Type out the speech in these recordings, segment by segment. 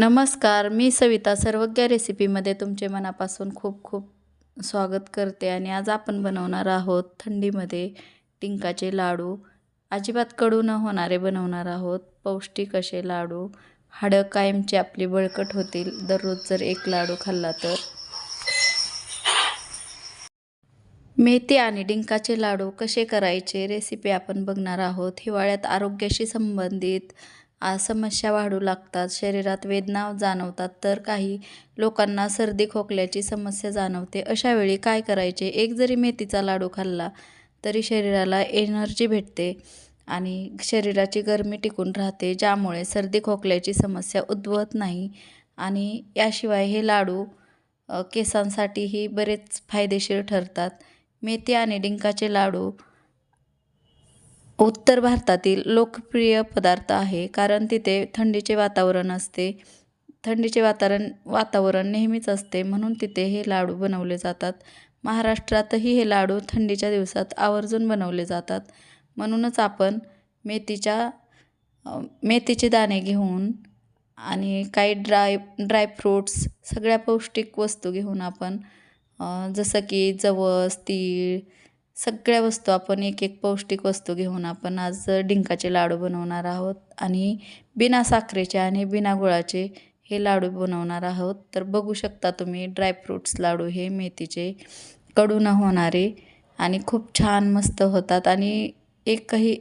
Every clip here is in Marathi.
नमस्कार मी सविता सर्वज्ञ रेसिपीमध्ये तुमचे मनापासून खूप खूप स्वागत करते आणि आज आपण बनवणार आहोत थंडीमध्ये डिंकाचे लाडू. अजिबात कडू न होणारे बनवणार आहोत. पौष्टिक असे लाडू. हाडं कायमची आपली बळकट होतील. दररोज जर एक लाडू खाल्ला तर. मेथी आणि डिंकाचे लाडू कसे करायचे? रेसिपी आपण बघणार आहोत. हिवाळ्यात आरोग्याशी संबंधित समस्या वाढू लागतात शरीरात वेदना जाणवतात तर काही लोकांना सर्दी खोकल्याची समस्या जाणवते. अशा वेळी काय करायचे? एक जरी मेथीचा लाडू खाल्ला तरी शरीराला एनर्जी भेटते आणि शरीराची गरमी टिकून राहते ज्यामुळे सर्दी खोकल्याची समस्या उद्भवत नाही. आणि याशिवाय हे लाडू केसांसाठीही बरेच फायदेशीर ठरतात. मेथी आणि डिंकाचे लाडू उत्तर भारतातील लोकप्रिय पदार्थ आहे कारण तिथे थंडीचे वातावरण असते. थंडीचे वातावरण वातावरण नेहमीच असते म्हणून तिथे हे लाडू बनवले जातात. महाराष्ट्रातही हे लाडू थंडीच्या दिवसात आवर्जून बनवले जातात. म्हणूनच आपण मेथीच्या मेथीचे दाणे घेऊन आणि काही ड्राय ड्रायफ्रूट्स सगळ्या पौष्टिक वस्तू घेऊन आपण जसं की जवस तीळ सगळ्या वस्तू आपण एक एक पौष्टिक वस्तू घेऊन आपण आज डिंकाचे लाडू बनवणार आहोत आणि बिना साखरेचे आणि बिना गुळाचे हे लाडू बनवणार आहोत. तर बघू शकता तुम्ही ड्रायफ्रूट्स लाडू हे मेथीचे कडू न होणारे आणि खूप छान मस्त होतात आणि एकही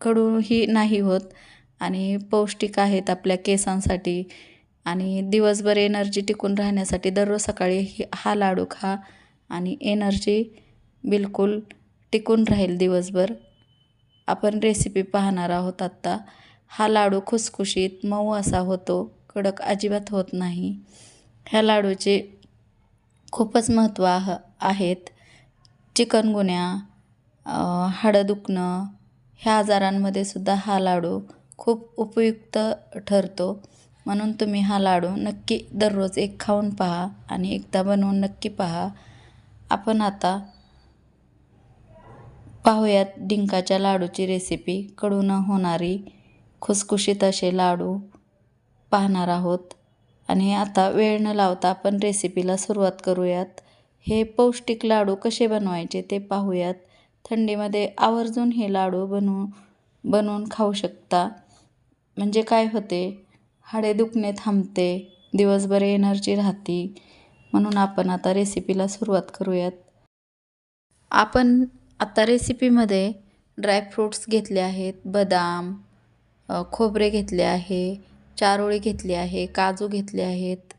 कडूही नाही होत आणि पौष्टिक आहेत आपल्या केसांसाठी आणि दिवसभर एनर्जी टिकून राहण्यासाठी दररोज सकाळी ही हा लाडू खा आणि एनर्जी बिलकुल टिकून राहील दिवसभर. आपण रेसिपी पाहणार आहोत आत्ता. हा लाडू खुसखुशीत मऊ असा होतो. कडक अजिबात होत नाही. ह्या लाडूचे खूपच महत्त्व आह आहेत. चिकनगुन्या हाडं दुखणं ह्या आजारांमध्ये सुद्धा हा लाडू खूप उपयुक्त ठरतो. म्हणून तुम्ही हा लाडू नक्की दररोज एक खाऊन पहा आणि एकदा बनवून नक्की पहा. आपण आता पाहूयात डिंकाच्या लाडूची रेसिपी कडून होणारी खुसखुशीत असे लाडू पाहणार आहोत. आणि आता वेळ न लावता आपण रेसिपीला सुरुवात करूयात. हे पौष्टिक लाडू कसे बनवायचे ते पाहूयात. थंडीमध्ये आवर्जून हे लाडू बनवू बनवून खाऊ शकता. म्हणजे काय होते? हाडे दुखणे थांबते दिवसभर एनर्जी राहते. म्हणून आपण आता रेसिपीला सुरुवात करूयात. आपण आत्ता रेसिपीमध्ये ड्रायफ्रूट्स घेतले आहेत बदाम खोबरे घेतले आहे चारोळी घेतली आहे काजू घेतले आहेत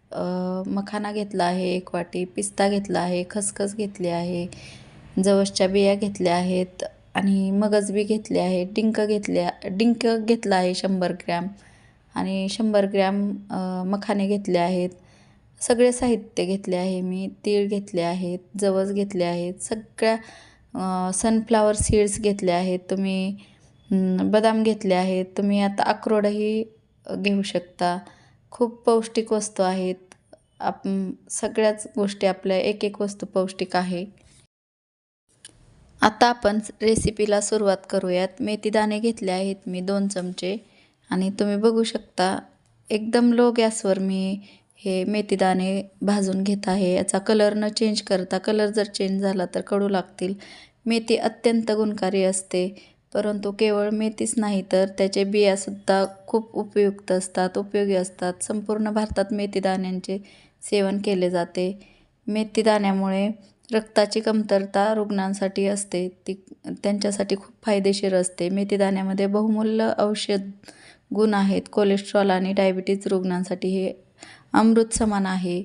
मखाना घेतला आहे एक वाटी पिस्ता घेतला आहे खसखस घेतली आहे जवसच्या बिया घेतल्या आहेत आणि मगज बी घेतले आहे डिंक घेतल्या डिंक घेतला आहे शंभर ग्रॅम आणि शंभर ग्रॅम मखाने घेतले आहेत. सगळे साहित्य घेतले आहे मी तीळ घेतले आहेत जवस घेतले आहेत सगळ्या सनफ्लावर सीड्स घेतले आहेत तुम्ही बदाम घेतले आहेत तुम्ही आता अक्रोडही घेऊ शकता. खूप पौष्टिक वस्तू आहेत. आप सगळ्याच गोष्टी आपल्या एक एक वस्तू पौष्टिक आहे. आता आपण रेसिपीला सुरुवात करूयात. मेथी दाणे घेतले आहेत मी दोन चमचे. आणि तुम्ही बघू शकता एकदम लो गॅसवर मी हे मेथीदाणे भाजून घेत आहे. याचा कलर न चेंज करता कलर जर चेंज झाला तर कडू लागतील. मेथी अत्यंत गुणकारी असते. परंतु केवळ मेथीच नाही तर त्याचे बियासुद्धा खूप उपयुक्त असतात उपयोगी असतात. संपूर्ण भारतात मेथीदाण्यांचे सेवन केले जाते. मेथीदाण्यामुळे रक्ताची कमतरता रुग्णांसाठी असते. ती त्यांच्यासाठी खूप फायदेशीर असते. मेथीदाण्यामध्ये बहुमूल्य औषध गुण आहेत. कोलेस्ट्रॉल आणि डायबिटीज रुग्णांसाठी हे अमृत समान आहे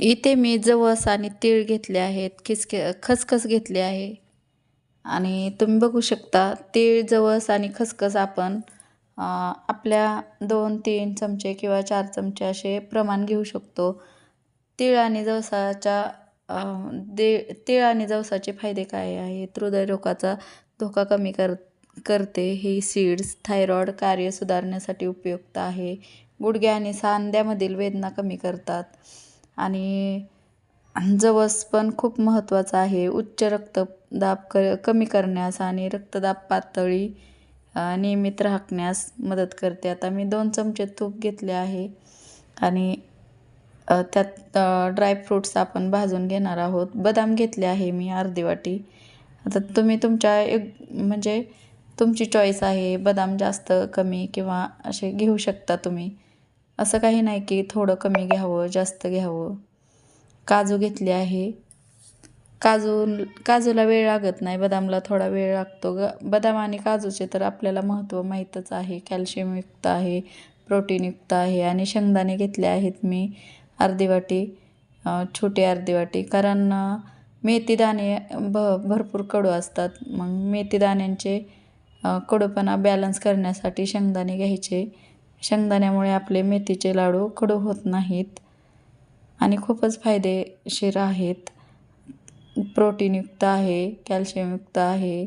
इथे मी जवस आणि तीळ घेतले आहेत खिसके खसखस घेतले आहे. आणि तुम्ही बघू शकता तीळ जवस आणि खसखस आपण आपल्या दोन तीन चमचे किंवा चार चमचे असे प्रमाण घेऊ शकतो. तीळ आणि जवसाच्या दे तीळ आणि जवसाचे फायदे काय आहेत? हृदयरोगाचा धोका कमी कर करते. ही सीड्स थायरॉइड कार्य सुधारण्यासाठी उपयुक्त आहे. गुडघे आणि सांध्यामधील वेदना कमी करतात. आणि जवस पण खूप महत्त्वाचं आहे. उच्च रक्तदाब क कमी करण्यास आणि रक्तदाब पातळी नियमित राखण्यास मदत करते. आता मी दोन चमचे तूप घेतले आहे. आणि त्यात ड्रायफ्रूट्स आपण भाजून घेणार आहोत. बदाम घेतले आहे मी अर्धी वाटी. आता तुम्ही तुमच्या एक म्हणजे तुमची चॉईस आहे. बदाम जास्त कमी किंवा असे घेऊ शकता तुम्ही. असं काही नाही की थोडं कमी घ्यावं जास्त घ्यावं. काजू घेतले आहे. काजू काजूला वेळ लागत नाही बदामला थोडा वेळ लागतो ग. बदाम आणि काजूचे तर आपल्याला महत्त्व माहीतच आहे. कॅल्शियमयुक्त आहे प्रोटीनयुक्त आहे आणि शेंगदाणे घेतले आहेत मी अर्धी वाटी छोटी अर्धी वाटी. कारण मेथीदाणे भ भरपूर कडू असतात. मग मेथीदाण्यांचे कडूपणा बॅलन्स करण्यासाठी शेंगदाणे घ्यायचे. शेंगदाण्यामुळे आपले मेथीचे लाडू कडू होत नाहीत आणि खूपच फायदेशीर आहेत. प्रोटीनयुक्त आहे कॅल्शियमयुक्त आहे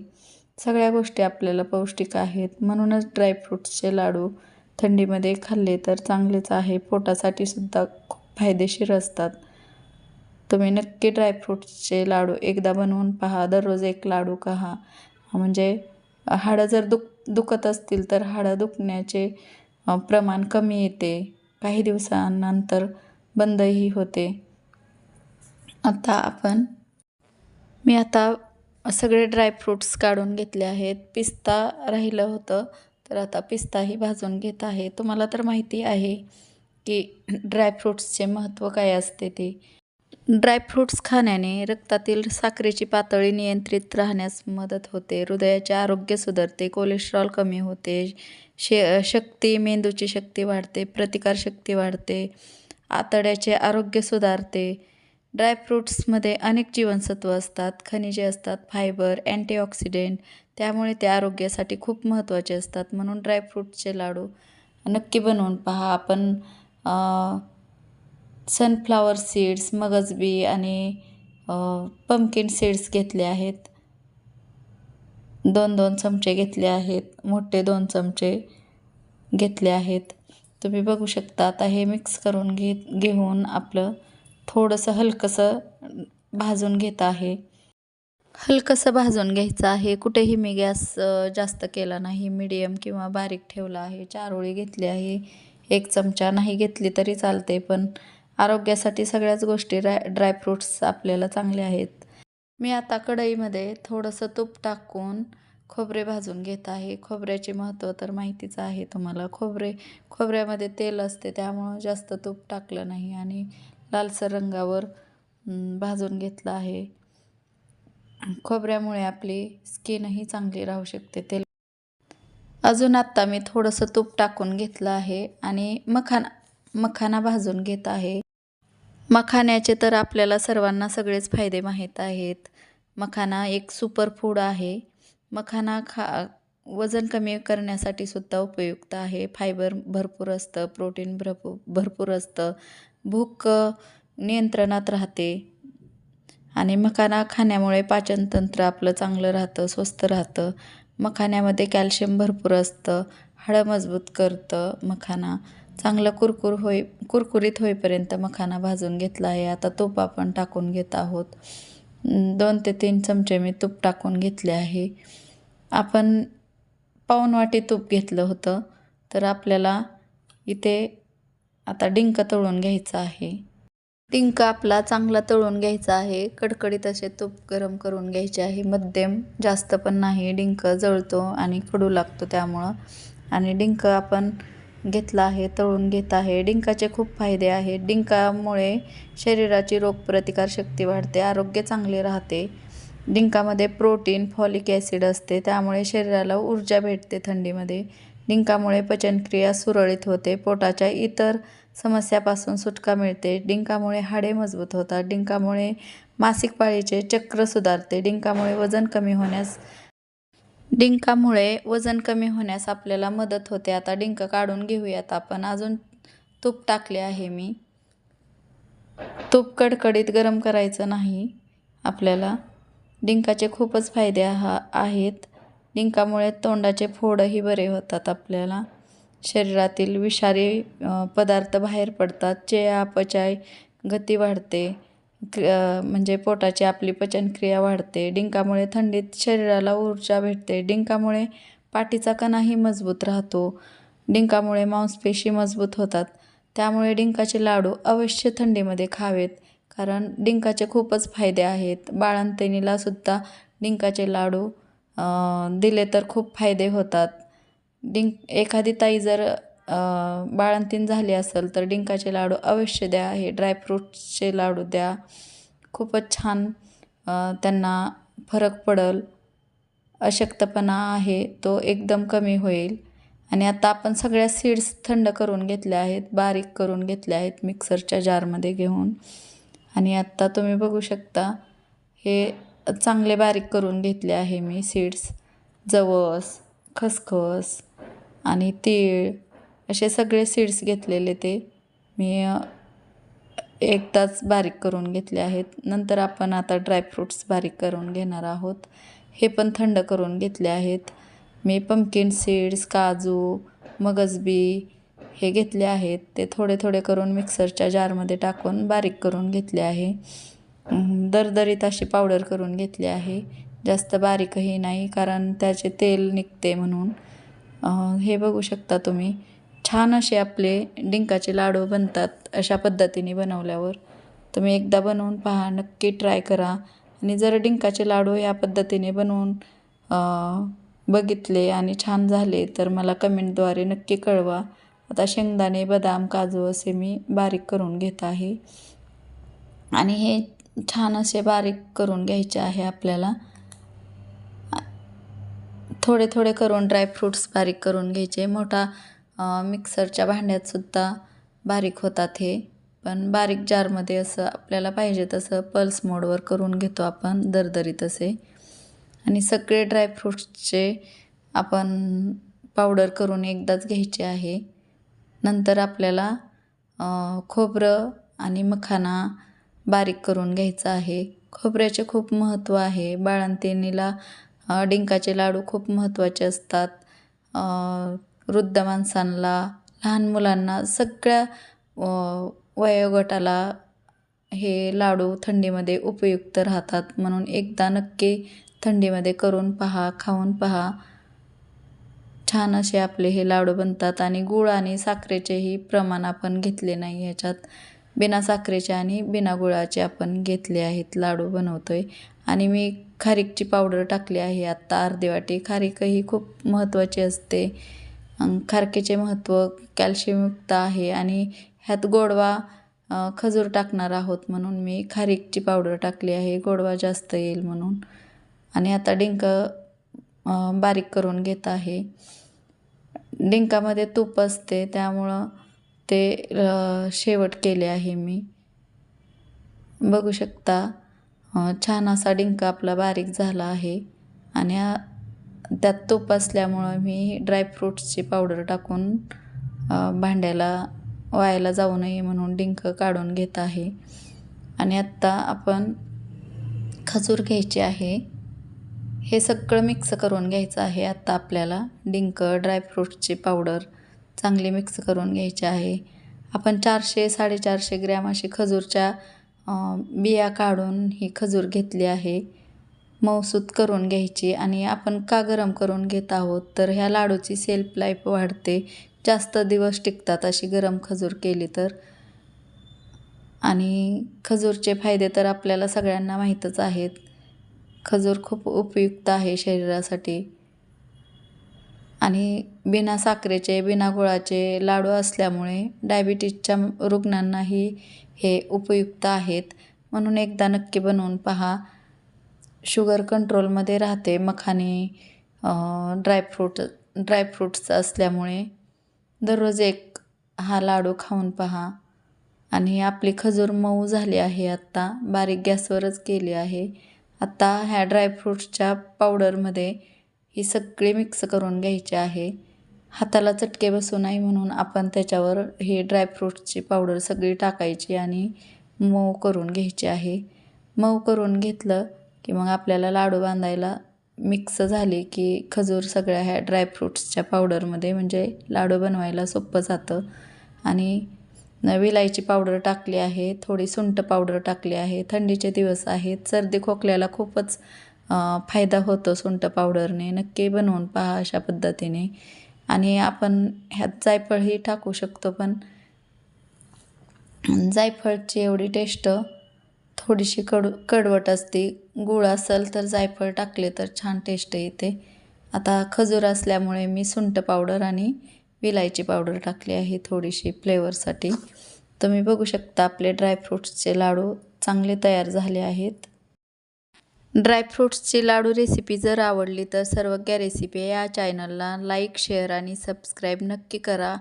सगळ्या गोष्टी आपल्याला पौष्टिक आहेत. म्हणूनच ड्रायफ्रूट्सचे लाडू थंडीमध्ये खाल्ले तर चांगलेच आहे. पोटासाठी सुद्धा खूप फायदेशीर असतात. तुम्ही नक्की ड्रायफ्रूट्सचे लाडू एकदा बनवून पहा. दररोज एक लाडू खा. म्हणजे हाडं जर दुख दुखत असतील तर हाडं दुखण्याचे प्रमाण कमी येते. काही दिवसांनंतर बंदही होते. आता आपण मी आता सगळे ड्रायफ्रूट्स काढून घेतले आहेत. पिस्ता राहिलं होतं. तर आता पिस्ताही भाजून घेत आहे. तुम्हाला तर माहिती आहे की ड्रायफ्रूट्सचे महत्त्व काय असते ते. ड्रायफ्रूट्स खाण्याने रक्तातील साखरेची पातळी नियंत्रित राहण्यास मदत होते. हृदयाचे आरोग्य सुधारते कोलेस्ट्रॉल कमी होते शे शक्ती मेंदूची शक्ती वाढते प्रतिकारशक्ती वाढते आतड्याचे आरोग्य सुधारते. ड्रायफ्रूट्समध्ये अनेक जीवनसत्व असतात खनिजे असतात फायबर अँटीऑक्सिडेंट त्यामुळे ते आरोग्यासाठी खूप महत्त्वाचे असतात. म्हणून ड्रायफ्रूटचे लाडू नक्की बनवून पहा. आपण सनफ्लावर सीड्स मगजबी आणि पंपकिन सीड्स घेतले आहेत. दोन दोन चमचे घेतले आहेत. मोठे दोन चमचे घेतले आहेत. तुम्ही बघू शकता आता हे मिक्स करून घेत घेऊन आपलं थोडंसं हलकंसं भाजून घेत आहे. हलकंसं भाजून घ्यायचं आहे. कुठेही मी गॅस जास्त केला नाही. मीडियम किंवा बारीक ठेवला आहे. चार ओळी घेतली आहे. एक चमचा नाही घेतली तरी चालते पण आरोग्यासाठी सगळ्याच गोष्टी ड्राय ड्रायफ्रूट्स आपल्याला चांगले आहेत. मी आता कढईमध्ये थोडंसं तूप टाकून खोबरे भाजून घेत आहे. खोबऱ्याचे महत्त्व तर माहितीच आहे तुम्हाला. खोबरे खोबऱ्यामध्ये तेल असते त्यामुळं जास्त तूप टाकलं नाही आणि लालसर रंगावर भाजून घेतलं आहे. खोबऱ्यामुळे आपली स्किनही चांगली राहू शकते. तेल अजून आत्ता मी थोडंसं तूप टाकून घेतलं आहे आणि मखाना मखाना भाजून घेत आहे. मखाण्याचे तर आपल्याला सर्वांना सगळेच फायदे माहीत आहेत. मखाना एक सुपर फूड आहे. मखाना खा वजन कमी करण्यासाठी सुद्धा उपयुक्त आहे. फायबर भरपूर असतं प्रोटीन भरपूर भरपूर असतं. भूक नियंत्रणात राहते. आणि मखाना खाण्यामुळे पाचनतंत्र आपलं चांगलं राहतं स्वस्त राहतं. मखाण्यामध्ये कॅल्शियम भरपूर असतं. हाडं मजबूत करतं मखाना. चांगलं कुरकुर होई कुरकुरीत होईपर्यंत मखाना भाजून घेतला आहे. आता तूप आपण टाकून घेत आहोत. दोन ते तीन चमचे मी तूप टाकून घेतले आहे. आपण पाऊण वाटी तूप घेतलं होतं तर आपल्याला इथे आता डिंक तळून घ्यायचं आहे. डिंक आपला चांगला तळून घ्यायचा आहे. कडकडीत असे तूप गरम करून घ्यायचे आहे. मध्यम जास्त पण नाही. डिंक जळतो आणि कडू लागतो त्यामुळं. आणि डिंक आपण घेतला आहे तळून घेत आहे. डिंकाचे खूप फायदे आहेत. डिंकामुळे शरीराची रोगप्रतिकारशक्ती वाढते आरोग्य चांगले राहते. डिंकामध्ये प्रोटीन फॉलिक ॲसिड असते त्यामुळे शरीराला ऊर्जा भेटते थंडीमध्ये. डिंकामुळे पचनक्रिया सुरळीत होते पोटाच्या इतर समस्यापासून सुटका मिळते. डिंकामुळे हाडे मजबूत होतात डिंकामुळे मासिक पाळीचे चक्र सुधारते डिंकामुळे वजन कमी होण्यास डिंकामुळे वजन कमी होण्यास आपल्याला मदत होते. आता डिंक काढून घेऊयात. आपण अजून तूप टाकले आहे मी. तूप कडकडीत गरम करायचं नाही. आपल्याला डिंकाचे खूपच फायदे हा आहेत. डिंकामुळे तोंडाचे फोडही बरे होतात. आपल्याला शरीरातील विषारी पदार्थ बाहेर पडतात. चयापचय गती वाढते. म्हणजे पोटाची आपली पचनक्रिया वाढते डिंकामुळे थंडीत शरीराला ऊर्जा भेटते डिंकामुळे पाठीचा कणाही मजबूत राहतो डिंकामुळे मांसपेशी मजबूत होतात त्यामुळे डिंकाचे लाडू अवश्य थंडीमध्ये खावेत कारण डिंकाचे खूपच फायदे आहेत. बाळंतिणीलासुद्धा डिंकाचे लाडू दिले तर खूप फायदे होतात. डिंक एखादी ताई जर बाळंतीण झाली असेल तर डिंकाचे लाडू अवश्य द्या हे ड्रायफ्रूट्सचे लाडू द्या. खूपच छान त्यांना फरक पडेल. अशक्तपणा आहे तो एकदम कमी होईल. आणि आता आपण सगळ्या सीड्स थंड करून घेतल्या आहेत बारीक करून घेतल्या आहेत मिक्सरच्या जारमध्ये घेऊन. आणि आत्ता तुम्ही बघू शकता हे चांगले बारीक करून घेतले आहे मी सीड्स जवस खसखस आणि तीळ असे सगळे सीड्स घेतलेले ते. मी एक एकदाच बारीक करून घेतले आहेत. नंतर आपण आता ड्रायफ्रूट्स बारीक करून घेणार आहोत. हे पण थंड करून घेतले आहेत. मी पम्पकिन सीड्स काजू मगजबी हे घेतले आहेत. ते थोडे थोडे करून मिक्सरच्या जारमध्ये टाकून बारीक करून घेतले आहे. दरदरीत अशी पावडर करून घेतली आहे. जास्त बारीकही नाही कारण त्याचे तेल निघते म्हणून. हे बघू शकता तुम्ही. छान असे आपले डिंकाचे लाडू बनतात अशा पद्धतीने बनवल्यावर. तुम्ही एकदा बनवून पहा नक्की ट्राय करा. आणि जर डिंकाचे लाडू या पद्धतीने बनवून बघितले आणि छान झाले तर मला कमेंटद्वारे नक्की कळवा. आता शेंगदाणे बदाम काजू असे मी बारीक करून घेत आहे. आणि हे छान असे बारीक करून घ्यायचे आहे आपल्याला. थोडे थोडे करून ड्रायफ्रूट्स बारीक करून घ्यायचे. मोठा मिक्सरच्या भांड्यातसुद्धा बारीक होतात हे. पण बारीक जारमध्ये असं आपल्याला पाहिजे तसं पल्स मोडवर करून घेतो आपण दरदरीत असे. आणि सगळे ड्रायफ्रूट्सचे आपण पावडर करून एकदाच घ्यायचे आहे. नंतर आपल्याला खोबरं आणि मखाना बारीक करून घ्यायचं आहे. खोबऱ्याचे खूप महत्त्व आहे. बाळंतिणीला डिंकाचे लाडू खूप महत्त्वाचे असतात. वृद्ध माणसांना लहान मुलांना सगळ्या वयोगटाला हे लाडू थंडीमध्ये उपयुक्त राहतात. म्हणून एकदा नक्की थंडीमध्ये करून पहा खाऊन पहा. छान असे आपले हे लाडू बनतात आणि गूळ आणि साखरेचेही प्रमाण आपण घेतले नाही ह्याच्यात. बिना साखरेचे आणि बिना गुळाचे आपण घेतले आहेत लाडू बनवतो आहे आणि मी खारीकची पावडर टाकली आहे. आत्ता अर्धी वाटी. खारीकही खूप महत्त्वाची असते. खारकेचे महत्त्व कॅल्शियमयुक्त आहे आणि ह्यात गोडवा खजूर टाकणार आहोत म्हणून मी. खारीकची पावडर टाकली आहे गोडवा जास्त येईल म्हणून. आणि आता डिंक बारीक करून घेत आहे. डिंकामध्ये तूप असते त्यामुळं ते शेवट केले आहे मी. बघू शकता छान असा डिंक आपला बारीक झाला आहे. आणि त्यात तूप असल्यामुळं मी ड्रायफ्रूट्सची पावडर टाकून भांड्याला वायाला जाऊ नये म्हणून डिंक काढून घेत आहे. आणि आत्ता आपण खजूर घ्यायचे आहे. हे सगळं मिक्स करून घ्यायचं आहे. आत्ता आपल्याला डिंक ड्रायफ्रूट्सची पावडर चांगली मिक्स करून घ्यायची आहे. आपण चारशे साडेचारशे ग्रॅम अशी खजूरच्या बिया काढून ही खजूर घेतली आहे. मऊसूत करून घ्यायची आणि आपण का गरम करून घेत आहोत? तर ह्या लाडूची सेल्फ लाईफ वाढते. जास्त दिवस टिकतात अशी गरम खजूर केली तर. आणि खजूरचे फायदे तर आपल्याला सगळ्यांना माहीतच आहेत. खजूर खूप उपयुक्त आहे शरीरासाठी. आणि बिना साखरेचे बिना गुळाचे लाडू असल्यामुळे डायबिटीजच्या रुग्णांनाही हे उपयुक्त आहेत. म्हणून एकदा नक्की बनवून पहा. शुगर कंट्रोलमध्ये राहते. मखाने ड्रायफ्रूट ड्रायफ्रूट्स असल्यामुळे दररोज एक हा लाडू खाऊन पहा. आणि आपली खजूर मऊ झाली आहे आत्ता. बारीक गॅसवरच केली आहे. आत्ता ह्या ड्रायफ्रूट्सच्या पावडरमध्ये ही सगळी मिक्स करून घ्यायची आहे. हाताला चटके बसू नाही म्हणून आपण त्याच्यावर हे ड्रायफ्रूट्सची पावडर सगळी टाकायची आणि मऊ करून घ्यायची आहे. मऊ करून घेतलं की मग आपल्याला लाडू बांधायला मिक्स झाली की खजूर सगळ्या ह्या ड्रायफ्रूट्सच्या पावडरमध्ये म्हणजे लाडू बनवायला सोपं जातं. आणि विलायची पावडर टाकली आहे थोडी सुंठ पावडर टाकली आहे थंडीचे दिवस आहेत सर्दी खोकल्याला खूपच फायदा होतो सुंठ पावडरने नक्की बनवून पहा अशा पद्धतीने. आणि आपण ह्यात जायफळही टाकू शकतो पण जायफळची एवढी टेस्ट थोडीशी कडू कडवट असते. गूळ असेल तर जायफळ टाकले तर छान टेस्ट येते. आता खजूर असल्यामुळे मी सुंठ पावडर आणि विलायची पावडर टाकली आहे थोडीशी फ्लेवरसाठी तुम्ही बघू शकता आपले ड्रायफ्रूट्सचे लाडू चांगले तयार झाले आहेत. ड्रायफ्रूट्सची लाडू रेसिपी जर आवडली तर सर्वज्ञ रेसिपी या चॅनलला लाईक शेअर आणि सबस्क्राईब नक्की करा.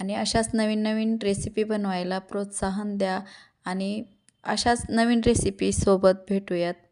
आणि अशाच नवीन नवीन रेसिपी बनवायला प्रोत्साहन द्या आणि अशाच नवीन रेसिपीसोबत भेटूयात.